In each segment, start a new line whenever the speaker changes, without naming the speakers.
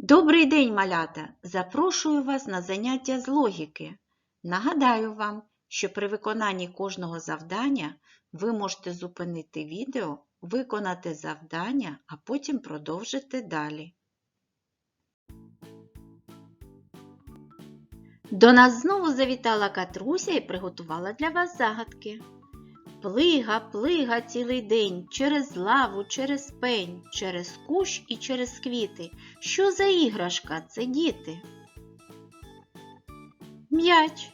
Добрий день, малята! Запрошую вас на заняття з логіки. Нагадаю вам, що при виконанні кожного завдання ви можете зупинити відео, виконати завдання, а потім продовжити далі. До нас знову завітала Катруся і приготувала для вас загадки. Плига, плига цілий день через лаву, через пень, через кущ і через квіти. Що за іграшка це діти? М'яч.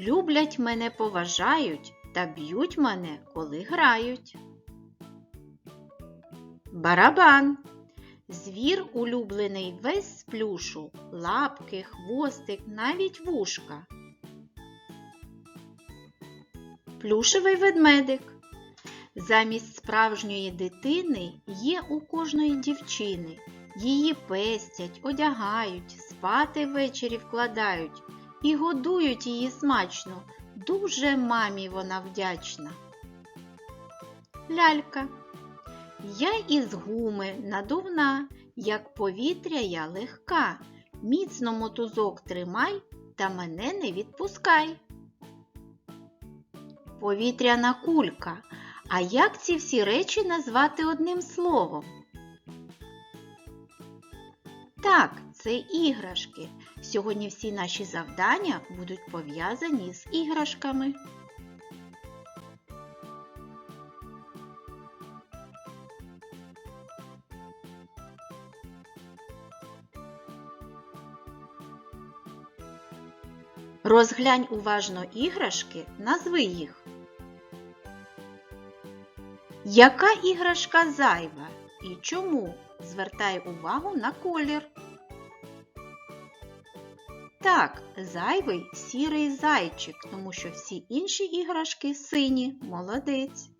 Люблять мене, поважають та б'ють мене, коли грають. Барабан. Звір улюблений весь з плюшу, лапки, хвостик, навіть вушка. Плюшевий ведмедик. Замість справжньої дитини є у кожної дівчини. Її пестять, одягають, спати ввечері вкладають і годують її смачно. Дуже мамі вона вдячна. Лялька. Я із гуми надувна, як повітря я легка. Міцно мотузок тримай та мене не відпускай. Повітряна кулька. А як ці всі речі назвати одним словом? Так, це іграшки. Сьогодні всі наші завдання будуть пов'язані з іграшками. Розглянь уважно іграшки, назви їх. Яка іграшка зайва і чому? Звертай увагу на колір. Так, зайвий сірий зайчик, тому що всі інші іграшки сині. Молодець.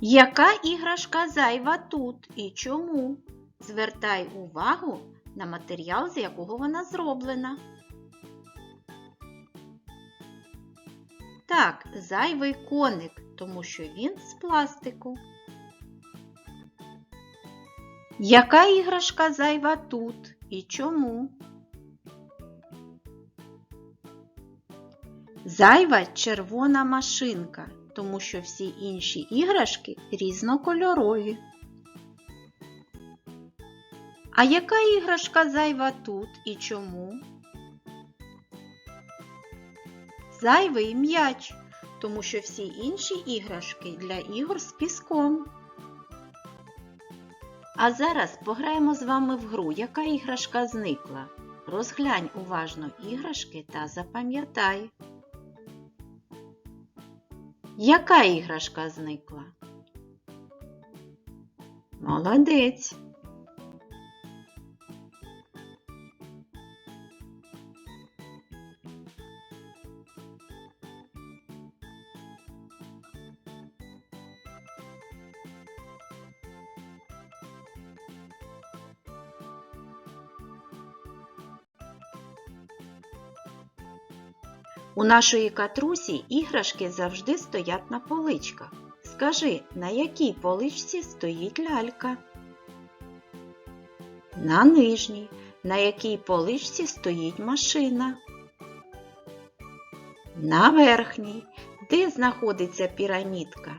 Яка іграшка зайва тут і чому? Звертай увагу на матеріал, з якого вона зроблена. Так, зайвий коник, тому що він з пластику. Яка іграшка зайва тут і чому? Зайва червона машинка, тому що всі інші іграшки різнокольорові. А яка іграшка зайва тут і чому? Зайвий м'яч, тому що всі інші іграшки для ігор з піском. А зараз пограємо з вами в гру, яка іграшка зникла. Розглянь уважно іграшки та запам'ятай. Яка іграшка зникла? Молодець. У нашої катрусі іграшки завжди стоять на поличках. Скажи, на якій поличці стоїть лялька? На нижній. На якій поличці стоїть машина? На верхній. Де знаходиться пірамідка?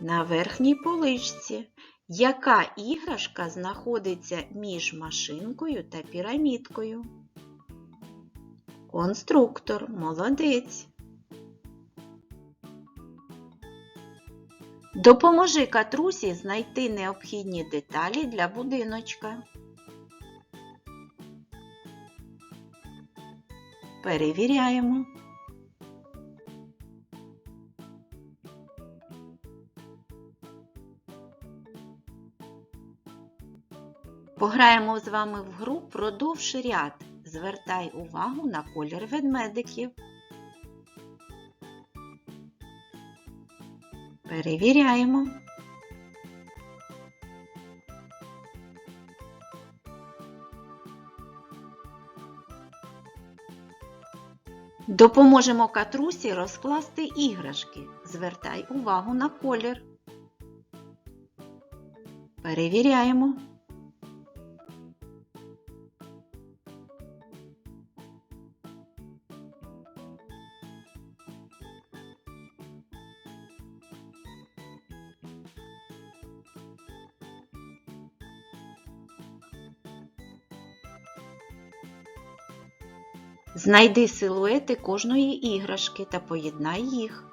На верхній поличці. Яка іграшка знаходиться між машинкою та пірамідкою? Конструктор, молодець. Допоможи катрусі знайти необхідні деталі для будиночка. Перевіряємо. Пограємо з вами в гру продовж ряд. Звертай увагу на колір ведмедиків. Перевіряємо. Допоможемо катрусі розкласти іграшки. Звертай увагу на колір. Перевіряємо. Знайди силуети кожної іграшки та поєднай їх.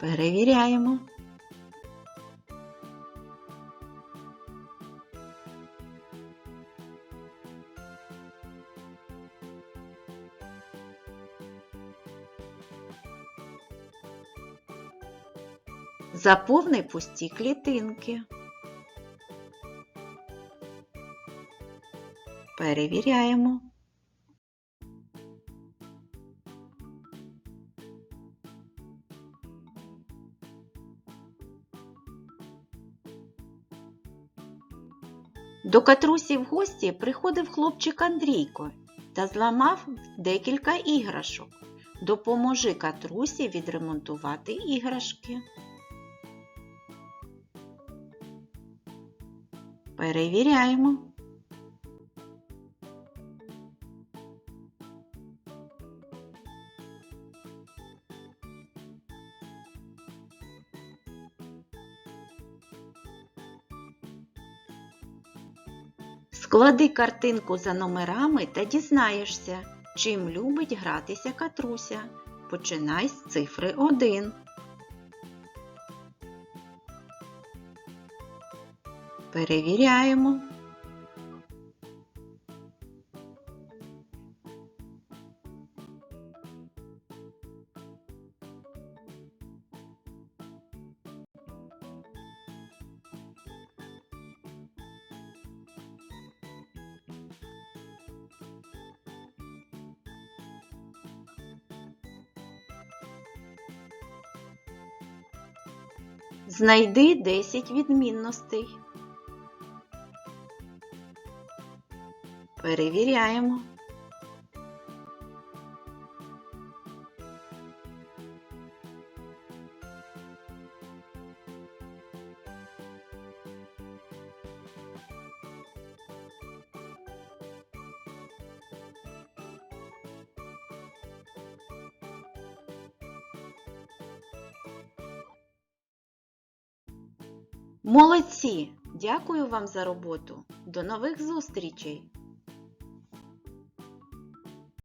Перевіряємо. Заповни пусті клітинки. Перевіряємо. До Катрусі в гості приходив хлопчик Андрійко та зламав декілька іграшок. Допоможи Катрусі відремонтувати іграшки. Перевіряємо. Склади картинку за номерами та дізнаєшся, чим любить гратися Катруся. Починай з цифри 1. Перевіряємо. Знайди 10 відмінностей. Перевіряємо. Молодці! Дякую вам за роботу. До нових зустрічей!